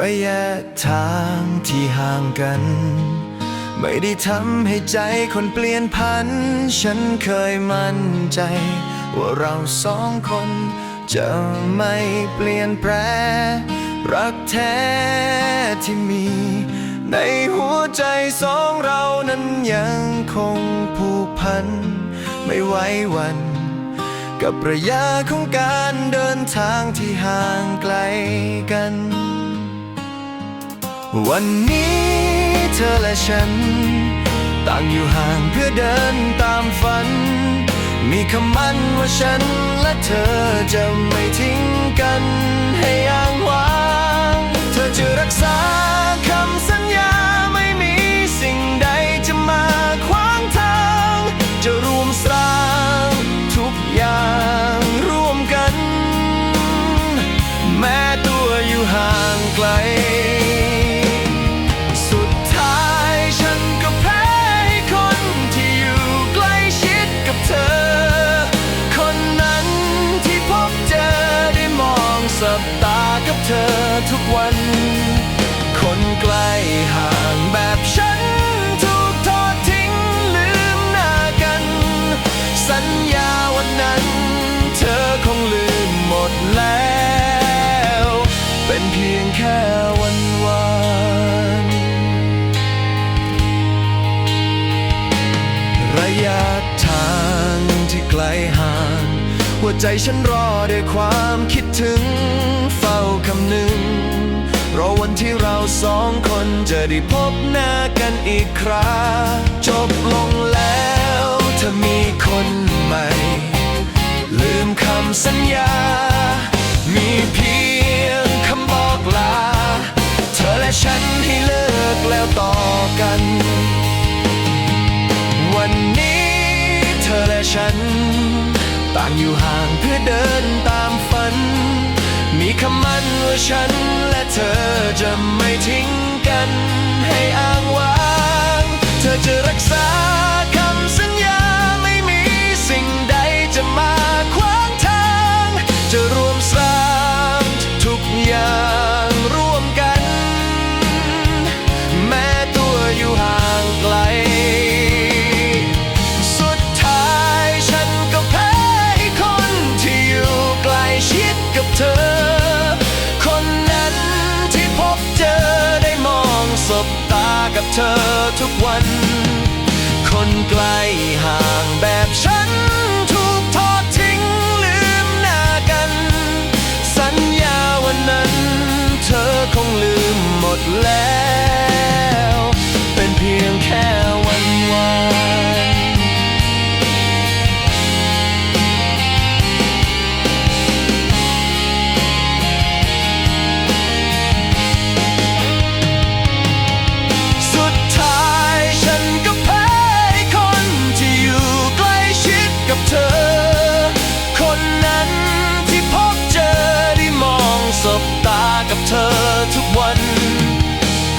ระยะทางที่ห่างกัน ไม่ได้ทำให้ใจคนเปลี่ยนพัน ฉันเคยมั่นใจ ว่าเราสองคน จะไม่เปลี่ยนแปลรักแท้ที่มี ในหัวใจสองเรานั้นยังคงผูกพัน ไม่ไหว้วัน กับระยะของการเดินทางที่ห่างไกลกัน วันนี้เธอและฉัน ต่างอยู่ห่างเพื่อเดินตามฝัน มีคำมั่นว่าฉันและเธอจะไม่ทิ้งกัน ทุกวัน คนใกล้ห่างแบบฉัน ถูกทอดทิ้งลืมหน้ากัน สัญญาวันนั้น เธอคงลืมหมดแล้ว เป็นเพียงแค่วันวานระยะทางที่ไกลห่าง หัวใจฉันรอด้วยความคิดถึงเฝ้าคำหนึ่ง รอวันที่เราสองคนจะได้พบหน้ากันอีกคราจบลงแล้วเธอมีคนใหม่ ลืมคำสัญญา มีเพียงคำบอกลา เธอและฉันให้เลิกแล้วต่อกัน วันนี้เธอและฉัน ต่างอยู่ห่างเพื่อเดินตามฝัน มีคำมั่นว่าฉัน ทุกวัน คนไกลห่างแบบฉัน ถูกทอดทิ้งลืมหน้ากัน สัญญาวันนั้น เธอคงลืมหมดแล้ว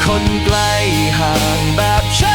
คนไกลห่างแบบฉัน